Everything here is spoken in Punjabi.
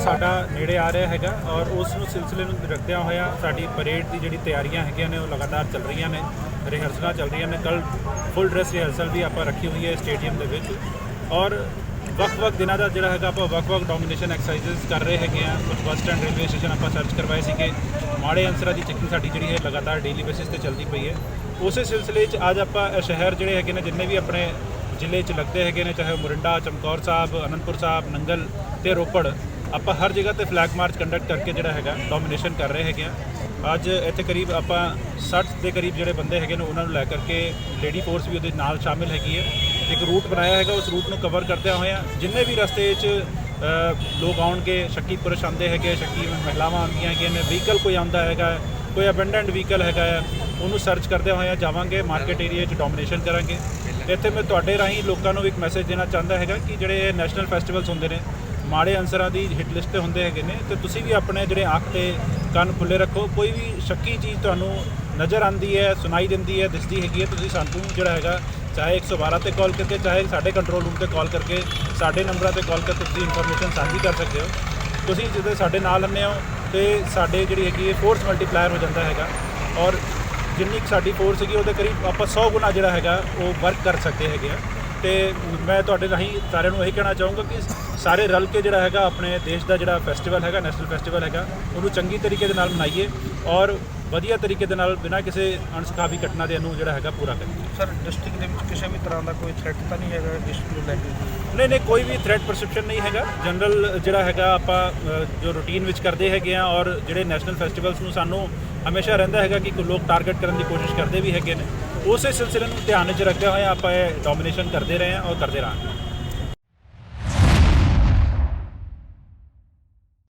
ਸਾਡਾ ਨੇੜੇ ਆ ਰਿਹਾ ਹੈਗਾ ਔਰ ਉਸ ਨੂੰ ਸਿਲਸਿਲੇ ਨੂੰ ਰੱਖਦਿਆਂ ਹੋਇਆ ਸਾਡੀ ਪਰੇਡ ਦੀ ਜਿਹੜੀ ਤਿਆਰੀਆਂ ਹੈਗੀਆਂ ਨੇ ਉਹ ਲਗਾਤਾਰ ਚੱਲ ਰਹੀਆਂ ਨੇ, ਰਿਹਰਸਲਾਂ ਚੱਲ ਰਹੀਆਂ ਨੇ ਕੱਲ ਫੁੱਲ ਡਰੈਸ ਰਿਹਰਸਲ ਵੀ ਆਪਾਂ ਰੱਖੀ ਹੋਈ ਹੈ ਸਟੇਡੀਅਮ ਦੇ ਵਿੱਚ ਔਰ ਵੱਖ-ਵੱਖ ਦਿਨਾਂ ਦਾ ਜਿਹੜਾ ਹੈਗਾ ਆਪਾਂ ਵੱਖ-ਵੱਖ ਡੋਮੀਨੇਸ਼ਨ ਐਕਸਰਸਾਈਜ਼ਸ ਕਰ ਰਹੇ ਹੈਗੇ ਆ ਕੁਝ ਬੱਸ ਸਟੈਂਡ ਰੇਲਵੇ ਸਟੇਸ਼ਨ ਆਪਾਂ ਸਰਚ ਕਰਵਾਏ ਸੀਗੇ। ਮਾੜੇ ਅੰਸਰਾਂ ਦੀ ਚੈਕਿੰਗ ਸਾਡੀ ਜਿਹੜੀ ਹੈ ਲਗਾਤਾਰ ਡੇਲੀ ਬੇਸਿਸ ਤੇ ਚੱਲਦੀ ਪਈ ਹੈ। ਉਸੇ ਸਿਲਸਿਲੇ 'ਚ ਅੱਜ ਆਪਾਂ ਸ਼ਹਿਰ ਜਿਹੜੇ ਹੈਗੇ ਨੇ, ਜਿੰਨੇ ਵੀ ਆਪਣੇ ਜ਼ਿਲ੍ਹੇ 'ਚ ਲੱਗਦੇ ਹੈਗੇ ਨੇ, ਚਾਹੇ ਉਹ ਮੋਰਿੰਡਾ, ਚਮਕੌਰ ਸਾਹਿਬ, ਅਨੰਦਪੁਰ ਸਾਹਿਬ, ਨੰਗਲ ਤੇ ਰੋਪੜ ਆਪਾਂ ਹਰ ਜਗ੍ਹਾ ਤੇ ਫਲੈਗ ਮਾਰਚ ਕੰਡਕਟ ਕਰਕੇ ਜਿਹੜਾ ਹੈਗਾ ਡੋਮੀਨੇਸ਼ਨ ਕਰ ਰਹੇ ਹੈਗੇ ਆ। ਅੱਜ ਇੱਥੇ ਕਰੀਬ ਆਪਾਂ 60 ਦੇ ਕਰੀਬ ਜਿਹੜੇ ਬੰਦੇ ਹੈਗੇ ਨੇ, ਉਹਨਾਂ ਨੂੰ ਲੈ ਕਰਕੇ ਲੇਡੀ ਫੋਰਸ ਵੀ ਉਹਦੇ ਨਾਲ ਸ਼ਾਮਿਲ ਹੈਗੀ ਹੈ। ਇੱਕ ਰੂਟ ਬਣਾਇਆ ਹੈਗਾ, ਉਸ ਰੂਟ ਨੂੰ ਕਵਰ ਕਰਦਿਆਂ ਹੋਇਆਂ ਜਿੰਨੇ ਵੀ ਰਸਤੇ 'ਚ ਲੋਕ ਆਉਣਗੇ, ਸ਼ੱਕੀ ਪੁਰਸ਼ ਆਉਂਦੇ ਹੈਗੇ, ਸ਼ੱਕੀ ਮਹਿਲਾਵਾਂ ਆਉਂਦੀਆਂ ਹੈਗੀਆਂ ਨੇ ਵਹੀਕਲ ਕੋਈ ਆਉਂਦਾ ਹੈਗਾ, ਕੋਈ ਅਬੈਂਡਨਡ ਵਹੀਕਲ ਹੈਗਾ ਹੈ ਉਹਨੂੰ ਸਰਚ ਕਰਦੇ ਹੋਏ ਜਾਵਾਂਗੇ ਮਾਰਕੀਟ ਏਰੀਆ 'ਚ ਡੋਮੀਨੇਸ਼ਨ ਕਰਾਂਗੇ। ਇੱਥੇ ਮੈਂ ਤੁਹਾਡੇ ਰਾਹੀਂ ਲੋਕਾਂ ਨੂੰ ਇੱਕ ਮੈਸੇਜ ਦੇਣਾ ਚਾਹੁੰਦਾ ਹੈਗਾ ਕਿ ਜਿਹੜੇ ਨੈਸ਼ਨਲ ਫੈਸਟੀਵਲਸ ਹੁੰਦੇ ਨੇ ਮਾੜੇ ਅਨਸਰਾਂ ਦੀ ਹਿੱਟ ਲਿਸਟ ਤੇ ਹੁੰਦੇ ਹੈਗੇ ਨੇ ਤੇ ਤੁਸੀਂ ਵੀ ਆਪਣੇ ਜਿਹੜੇ ਅੱਖ ਤੇ ਕੰਨ ਖੁੱਲੇ ਰੱਖੋ, ਕੋਈ ਵੀ ਸ਼ੱਕੀ ਚੀਜ਼ ਤੁਹਾਨੂੰ ਨਜ਼ਰ ਆਂਦੀ ਹੈ, ਸੁਣਾਈ ਦਿੰਦੀ ਹੈ, ਦਿਸਦੀ ਹੈਗੀ ਹੈ, ਤੁਸੀਂ ਸਾਨੂੰ ਜਿਹੜਾ ਹੈਗਾ ਚਾਹੇ 112 ਤੇ ਕਾਲ ਕਰਕੇ, ਚਾਹੇ ਸਾਡੇ ਕੰਟਰੋਲ ਰੂਮ ਤੇ ਕਾਲ ਕਰਕੇ, ਸਾਡੇ ਨੰਬਰਾਂ ਤੇ ਕਾਲ ਕਰਕੇ ਤੁਸੀਂ ਇਨਫੋਰਮੇਸ਼ਨ ਸਾਂਝੀ ਕਰ ਸਕਦੇ ਹੋ। ਤੁਸੀਂ ਜਦੋਂ ਸਾਡੇ ਨਾਲ ਹੁੰਦੇ ਹੋ ਤੇ ਸਾਡੇ ਜਿਹੜੀ ਹੈਗੀ ਹੈ ਫੋਰਸ ਮਲਟੀਪਲਾਇਰ ਹੋ ਜਾਂਦਾ ਹੈਗਾ ਔਰ ਜਿੰਨੀ ਕੁ ਸਾਡੀ ਫੋਰਸ ਹੈਗੀ ਉਹਦੇ ਕਰੀਬ ਆਪਾਂ 100 ਗੁਣਾ ਜਿਹੜਾ ਹੈਗਾ ਉਹ ਵਰਕ ਕਰ ਸਕਦੇ ਹੈਗੇ ਆ। ਤੇ ਮੈਂ ਤੁਹਾਡੇ ਰਾਹੀਂ ਸਾਰਿਆਂ ਨੂੰ ਇਹ ਕਹਿਣਾ ਚਾਹੂੰਗਾ ਕਿ ਸਾਰੇ ਰਲ ਕੇ ਜਿਹੜਾ ਹੈਗਾ ਆਪਣੇ ਦੇਸ਼ ਦਾ ਜਿਹੜਾ ਫੈਸਟੀਵਲ ਹੈਗਾ ਨੈਸ਼ਨਲ ਫੈਸਟੀਵਲ ਹੈਗਾ ਉਹਨੂੰ ਚੰਗੀ ਤਰੀਕੇ ਦੇ ਨਾਲ ਮਨਾਈਏ ਔਰ ਵਧੀਆ ਤਰੀਕੇ ਦੇ ਨਾਲ ਬਿਨਾਂ ਕਿਸੇ ਅਣਸੁਖਾਵੀ ਘਟਨਾ ਦੇ ਨੂੰ ਜਿਹੜਾ ਹੈਗਾ ਪੂਰਾ ਕਰੀਏ। ਸਰ ਡਿਸਟ੍ਰਿਕਟ ਦੇ ਵਿੱਚ ਕਿਸੇ ਵੀ ਤਰ੍ਹਾਂ ਦਾ ਕੋਈ ਥ੍ਰੈਟ ਤਾਂ ਨਹੀਂ ਹੈਗਾ ਡਿਸਟ੍ਰਿਕਟ ਨੂੰ ਲੈ ਕੇ? ਨਹੀਂ ਨਹੀਂ ਕੋਈ ਵੀ ਥ੍ਰੈਟ ਪਰਸੈਪਸ਼ਨ ਨਹੀਂ ਹੈਗਾ। ਜਨਰਲ ਜਿਹੜਾ ਹੈਗਾ ਆਪਾਂ ਜੋ ਰੂਟੀਨ ਵਿੱਚ ਕਰਦੇ ਹੈਗੇ ਆ ਔਰ ਜਿਹੜੇ ਨੈਸ਼ਨਲ ਫੈਸਟੀਵਲਸ ਨੂੰ ਸਾਨੂੰ ਹਮੇਸ਼ਾ ਰਹਿੰਦਾ ਹੈਗਾ ਕਿ ਕੋਈ ਲੋਕ ਟਾਰਗੇਟ ਕਰਨ ਦੀ ਕੋਸ਼ਿਸ਼ ਕਰਦੇ ਵੀ ਹੈਗੇ ਨੇ। ਉਸੇ ਸਿਲਸਿਲੇ ਨੂੰ ਧਿਆਨ ਵਿੱਚ ਰੱਖਦੇ ਹੋਏ ਆਪਾਂ ਇਹ ਡੋਮੀਨੇਸ਼ਨ ਕਰਦੇ ਰਹੇ ਹਾਂ ਔਰ ਕਰਦੇ ਰਹਾਂਗੇ।